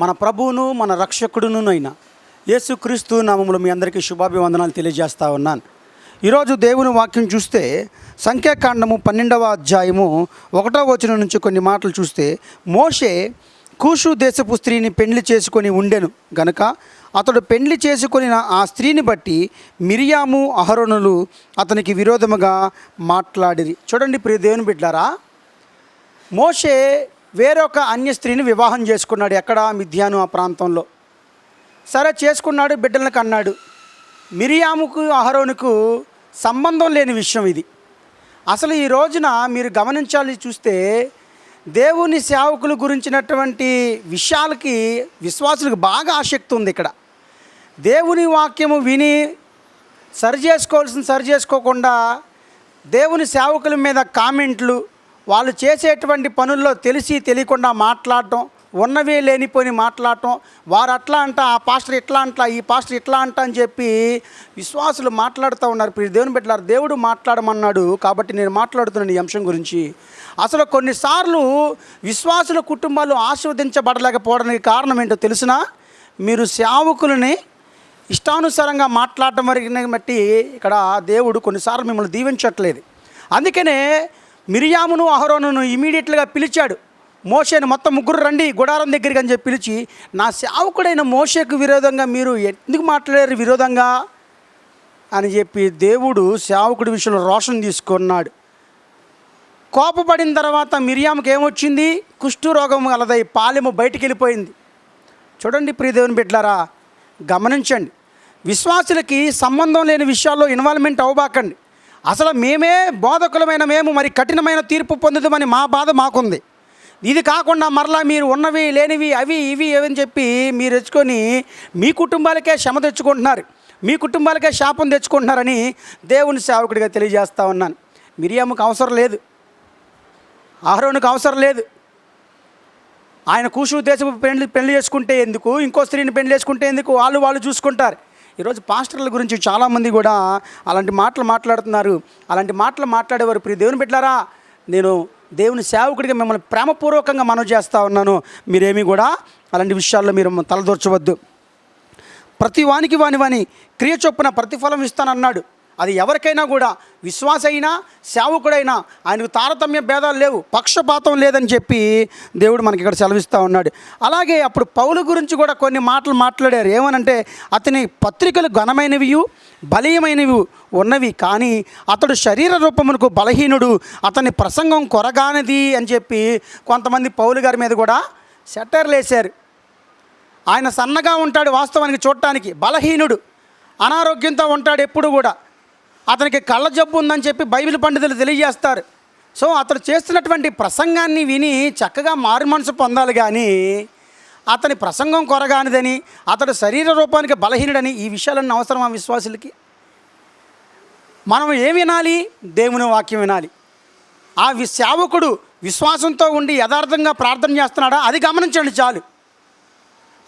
మన ప్రభువును మన రక్షకుడును అయిన యేసుక్రీస్తు నామములు మీ అందరికీ శుభాభివందనాలు తెలియజేస్తా ఉన్నాను. ఈరోజు దేవుని వాక్యం చూస్తే సంఖ్యాకాండము పన్నెండవ అధ్యాయము ఒకటో వచనం నుంచి కొన్ని మాటలు చూస్తే మోషే కూషు దేశపు స్త్రీని పెండ్లి చేసుకొని ఉండెను. గనక అతడు పెండ్లి చేసుకొనిన ఆ స్త్రీని బట్టి మిరియాము అహరోనులు అతనికి విరోధముగా మాట్లాడిరి. చూడండి ప్రియ దేవుని బిడ్డారా మోషే వేరొక అన్య స్త్రీని వివాహం చేసుకున్నాడు ఎక్కడ మిథ్యాను ఆ ప్రాంతంలో. సరే చేసుకున్నాడు బిడ్డలను కన్నాడు. మిరియాముకు అహరోనుకు సంబంధం లేని విషయం ఇది. అసలు ఈ రోజున మీరు గమనించాలి చూస్తే దేవుని సేవకుల గురించినటువంటి విషయాలకి విశ్వాసులకు బాగా ఆసక్తి ఉంది ఇక్కడ. దేవుని వాక్యము విని సరి చేసుకోవాల్సిన సరి చేసుకోకుండా దేవుని సేవకుల మీద కామెంట్లు వాళ్ళు చేసేటువంటి పనుల్లో తెలిసి తెలియకుండా మాట్లాడటం ఉన్నవే లేనిపోని మాట్లాడటం వారు అట్లా అంట ఆ పాస్టర్ ఇట్లా అంట ఈ పాస్టర్ ఇట్లా అంట అని చెప్పి విశ్వాసులు మాట్లాడుతూ ఉన్నారు. ఇప్పుడు దేవుని పెట్టారు దేవుడు మాట్లాడమన్నాడు కాబట్టి నేను మాట్లాడుతున్నాను ఈ అంశం గురించి. అసలు కొన్నిసార్లు విశ్వాసుల కుటుంబాలు ఆస్వాదించబడలేకపోవడానికి కారణం ఏంటో తెలుసునా మీరు సేవకులని ఇష్టానుసారంగా మాట్లాడటం వరకు బట్టి ఇక్కడ దేవుడు కొన్నిసార్లు మిమ్మల్ని దీవించట్లేదు. అందుకనే మిరియామును అహరోనును ఇమీడియట్గా పిలిచాడు. మోషేను మొత్తం ముగ్గురు రండి గుడారం దగ్గరికి అని చెప్పి పిలిచి నా సేవకుడైన మోషేకు విరోధంగా మీరు ఎందుకు మాట్లాడారు విరోధంగా? అని చెప్పి దేవుడు సేవకుడి విషయంలో రోషన్ తీసుకున్నాడు. కోపపడిన తర్వాత మిరియాముకి ఏమొచ్చింది? కుష్టు రోగం గలదై పాలెము బయటికి వెళ్ళిపోయింది. చూడండి ప్రియదేవుని బిడ్డలారా గమనించండి. విశ్వాసులకి సంబంధం లేని విషయాల్లో ఇన్వాల్వ్మెంట్ అవ్వబాకండి. అసలు మేమే బోధకులమైన మేము మరి కఠినమైన తీర్పు పొందుదామని మా బాధ మాకుంది. ఇది కాకుండా మరలా మీరు ఉన్నవి లేనివి అవి ఇవి ఏవని చెప్పి మీరు తెచ్చుకొని మీ కుటుంబాలకే శ్రమ తెచ్చుకుంటున్నారు. మీ కుటుంబాలకే శాపం తెచ్చుకుంటున్నారని దేవుని సేవకుడిగా తెలియజేస్తా ఉన్నాను. మిరియాముకు అవసరం లేదు. ఆహరోనికి అవసరం లేదు. ఆయన కూసు దేశపు పెళ్ళి పెళ్ళి చేసుకుంటే ఎందుకు? ఇంకో స్త్రీని పెళ్ళి చేసుకుంటే ఎందుకు? వాళ్ళు వాళ్ళు చూసుకుంటారు. ఈరోజు పాస్టర్ల గురించి చాలామంది కూడా అలాంటి మాటలు మాట్లాడుతున్నారు. అలాంటి మాటలు మాట్లాడేవారు. ప్రియ దేవుని పెట్టారా నేను దేవుని సేవకుడిగా మిమ్మల్ని ప్రేమపూర్వకంగా మనం చేస్తూ ఉన్నాను. మీరేమీ కూడా అలాంటి విషయాల్లో మీరు తలదూర్చవద్దు. ప్రతి వానికి వాని వాని క్రియ చొప్పున ప్రతిఫలం ఇస్తానన్నాడు. అది ఎవరికైనా కూడా విశ్వాస అయినా సేవకుడైనా ఆయనకు తారతమ్య భేదాలు లేవు పక్షపాతం లేదని చెప్పి దేవుడు మనకి ఇక్కడ సెలవిస్తూ ఉన్నాడు. అలాగే అప్పుడు పౌలు గురించి కూడా కొన్ని మాటలు మాట్లాడారు. ఏమనంటే అతని పత్రికలు ఘనమైనవి బలీయమైనవి ఉన్నవి కానీ అతడు శరీర రూపమునకు బలహీనుడు అతని ప్రసంగం కొరగానిది అని చెప్పి కొంతమంది పౌలు గారి మీద కూడా సెటర్లు వేశారు. ఆయన సన్నగా ఉంటాడు వాస్తవానికి చూడటానికి బలహీనుడు అనారోగ్యంతో ఉంటాడు ఎప్పుడు కూడా. అతనికి కళ్ళ జబ్బు ఉందని చెప్పి బైబిల్ పండితులు తెలియజేస్తారు. సో అతడు చేస్తున్నటువంటి ప్రసంగాన్ని విని చక్కగా మారు మనసు పొందాలి కానీ అతని ప్రసంగం కొరగానిదని అతడు శరీర రూపానికి బలహీనుడని ఈ విషయాలన్నీ అవసరం ఆ విశ్వాసులకి? మనం ఏం వినాలి? దేవుని వాక్యం వినాలి. ఆ వి సేవకుడు విశ్వాసంతో ఉండి యథార్థంగా ప్రార్థన చేస్తున్నాడా? అది గమనించండి చాలు.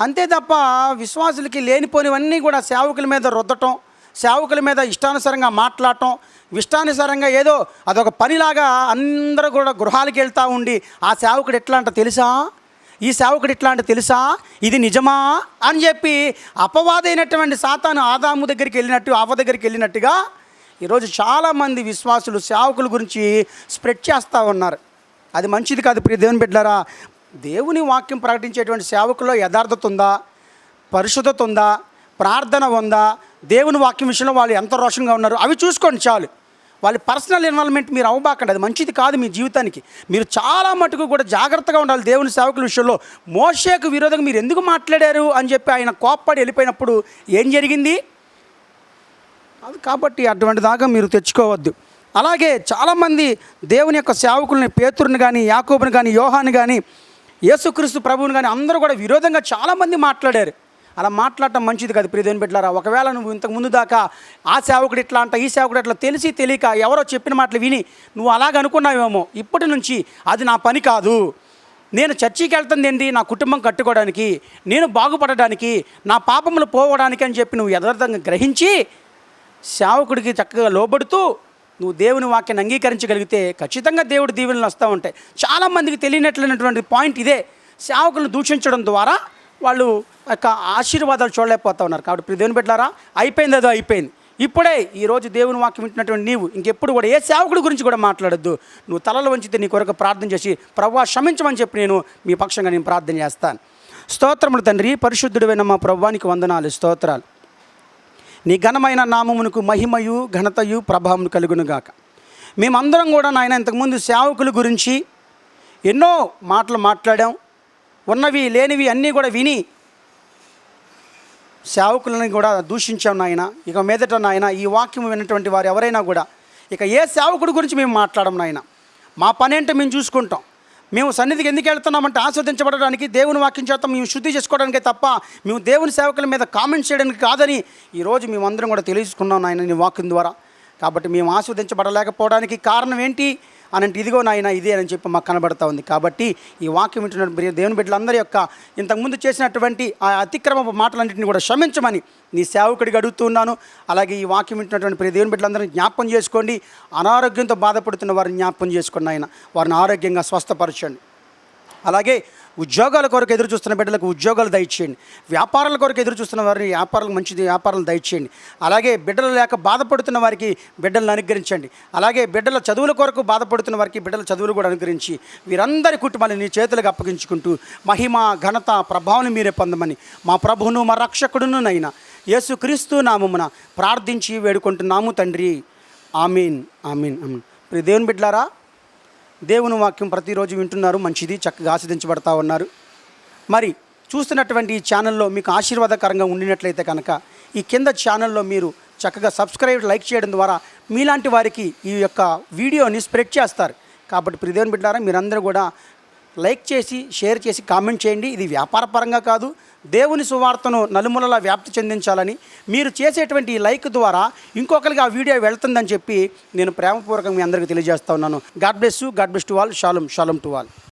అంతే తప్ప విశ్వాసులకి లేనిపోనివన్నీ కూడా సేవకుల మీద రుద్దటం సేవకుల మీద ఇష్టానుసారంగా మాట్లాడటం ఇష్టానుసారంగా ఏదో అదొక పనిలాగా అందరూ కూడా గృహాలకు వెళ్తూ ఉండి ఆ సేవకుడు ఎట్లా అంట తెలుసా? ఈ సేవకుడు ఇట్లా అంటే తెలుసా? ఇది నిజమా? అని చెప్పి అపవాదైనటువంటి సాతాను ఆదాము దగ్గరికి వెళ్ళినట్టు ఆవ దగ్గరికి వెళ్ళినట్టుగా ఈరోజు చాలామంది విశ్వాసులు సేవకుల గురించి స్ప్రెడ్ చేస్తూ ఉన్నారు. అది మంచిది కాదు ప్రియ దేవుని బిడ్డారా దేవుని వాక్యం ప్రకటించేటువంటి సేవకుల్లో యథార్థత ఉందా? పరిశుద్ధత ఉందా? ప్రార్థన ఉందా? దేవుని వాక్యం విషయంలో వాళ్ళు ఎంత రోషంగా ఉన్నారు అవి చూసుకోండి చాలు. వాళ్ళ పర్సనల్ ఇన్వాల్వ్మెంట్ మీరు అవ్వబాకండి. అది మంచిది కాదు మీ జీవితానికి. మీరు చాలా మటుకు కూడా జాగ్రత్తగా ఉండాలి దేవుని సేవకుల విషయంలో. మోషేకు విరోధంగా మీరు ఎందుకు మాట్లాడారు అని చెప్పి ఆయన కోప్పడి వెళ్ళిపోయినప్పుడు ఏం జరిగింది? అది కాబట్టి అటువంటి దాకా మీరు తెచ్చుకోవద్దు. అలాగే చాలామంది దేవుని యొక్క సేవకుల్ని పేతురుని కానీ యాకోబుని కానీ యోహాని కానీ యేసుక్రీస్తు ప్రభువుని కానీ అందరూ కూడా విరోధంగా చాలామంది మాట్లాడారు. అలా మాట్లాడటం మంచిది కాదు ప్రియదేని బిడ్డలారా. ఒకవేళ నువ్వు ఇంతకు ముందు దాకా ఆ సేవకుడు ఇట్లా అంట ఈ సేవకుడు ఇట్లా తెలిసి తెలియక ఎవరో చెప్పిన మాటలు విని నువ్వు అలాగ అనుకున్నావేమో ఇప్పటి నుంచి అది నా పని కాదు. నేను చర్చికి వెళ్తుంది ఏంటి నా కుటుంబం కట్టుకోవడానికి నేను బాగుపడడానికి నా పాపములు పోవడానికి అని చెప్పి నువ్వు యథార్థంగా గ్రహించి సేవకుడికి చక్కగా లోబడుతూ నువ్వు దేవుని వాక్యాన్ని అంగీకరించగలిగితే ఖచ్చితంగా దేవుడి దీవెనలు వస్తూ ఉంటాయి. చాలామందికి తెలియనట్లైనటువంటి పాయింట్ ఇదే. సేవకులను దూషించడం ద్వారా వాళ్ళు యొక్క ఆశీర్వాదాలు చూడలేకపోతా ఉన్నారు. కాబట్టి ప్రియ దేవుని పెట్టారా అయిపోయింది అదో అయిపోయింది. ఇప్పుడే ఈరోజు దేవుని వాక్యం వింటున్నటువంటి నీవు ఇంకెప్పుడు కూడా ఏ సేవకుడి గురించి కూడా మాట్లాడొద్దు. నువ్వు తలలు వంచితే నీ కొరకు ప్రార్థన చేసి ప్రభు క్షమించమని చెప్పి నేను మీ పక్షంగా నేను ప్రార్థన చేస్తాను. స్తోత్రములు తండ్రి పరిశుద్ధుడైన మా ప్రభువానికి వందనాలు స్తోత్రాలు. నీ ఘనమైన నామమునకు మహిమయు ఘనతయు ప్రభావం కలుగునుగాక మేమందరం కూడా నాయన ఇంతకుముందు సేవకుల గురించి ఎన్నో మాటలు మాట్లాడాం. ఉన్నవి లేనివి అన్నీ కూడా విని సేవకులను కూడా దూషించాం నాయన. ఇక మీదట నాయన ఈ వాక్యం విన్నటువంటి వారు ఎవరైనా కూడా ఇక ఏ సేవకుడి గురించి మేము మాట్లాడము నాయన? మా పని ఏంటో మేము చూసుకుంటాం. మేము సన్నిధికి ఎందుకు వెళ్తున్నామంటే ఆస్వాదించబడడానికి దేవుని వాక్యం చేత మేము శుద్ధి చేసుకోవడానికే తప్ప మేము దేవుని సేవకుల మీద కామెంట్ చేయడానికి కాదని ఈరోజు మేమందరం కూడా తెలుసుకున్నాం నాయన నీ వాక్యం ద్వారా. కాబట్టి మేము ఆస్వాదించబడలేకపోవడానికి కారణం ఏంటి? అని అంటే ఇదిగో నాయన ఇదే అని చెప్పి మాకు కనబడతా ఉంది. కాబట్టి ఈ వాక్యం వింటున్న దేవుని బిడ్డలందరి యొక్క ఇంతకుముందు చేసినటువంటి ఆ అతిక్రమ మాటలన్నింటిని కూడా క్షమించమని నీ సేవకుడికి అడుగుతున్నాను అలాగే ఈ వాక్యం వింటున్నటువంటి ప్రియ దేవుని బిడ్డలందరినీ జ్ఞాపకం చేసుకోండి. అనారోగ్యంతో బాధపడుతున్న వారిని జ్ఞాపకం చేసుకోండి ఆయన వారిని ఆరోగ్యంగా స్వస్థపరచండి. అలాగే ఉద్యోగాల కొరకు ఎదురు చూస్తున్న బిడ్డలకు ఉద్యోగాలు దయచేయండి. వ్యాపారాల కొరకు ఎదురు చూస్తున్న వారిని వ్యాపారాలకు మంచిది వ్యాపారాలు దయచేయండి. అలాగే బిడ్డలు లేక బాధపడుతున్న వారికి బిడ్డలను అనుగ్రహించండి. అలాగే బిడ్డల చదువుల కొరకు బాధపడుతున్న వారికి బిడ్డల చదువులు కూడా అనుగ్రహించి వీరందరి కుటుంబాన్ని నీ చేతులకు అప్పగించుకుంటూ మహిమ ఘనత ప్రభావం మీరే పొందమని మా ప్రభువును మా రక్షకుడును నైనా యేసుక్రీస్తు నామమున ప్రార్థించి వేడుకుంటున్నాము తండ్రి. ఆమీన్ ఆమీన్ ఆమీన్. దేవుని బిడ్డలారా దేవుని వాక్యం ప్రతిరోజు వింటున్నారు మంచిది చక్కగా ఆస్వాదించబడతా ఉన్నారు. మరి చూస్తున్నటువంటి ఈ ఛానల్లో మీకు ఆశీర్వాదకరంగా ఉండినట్లయితే కనుక ఈ కింద ఛానల్లో మీరు చక్కగా సబ్స్క్రైబ్ లైక్ చేయడం ద్వారా మీలాంటి వారికి ఈ యొక్క వీడియోని స్ప్రెడ్ చేస్తారు. కాబట్టి ప్రిదేవన్ బిడ్డారా మీరందరూ కూడా లైక్ చేసి షేర్ చేసి కామెంట్ చేయండి. ఇది వ్యాపారపరంగా కాదు దేవుని సువార్తను నలుమూలలా వ్యాప్తి చెందించాలని. మీరు చేసేటువంటి లైక్ ద్వారా ఇంకొకరికి ఆ వీడియో వెళ్తుందని చెప్పి నేను ప్రేమపూర్వకంగా మీ అందరికీ తెలియజేస్తా ఉన్నాను. God bless you God bless to all. Shalom shalom to all.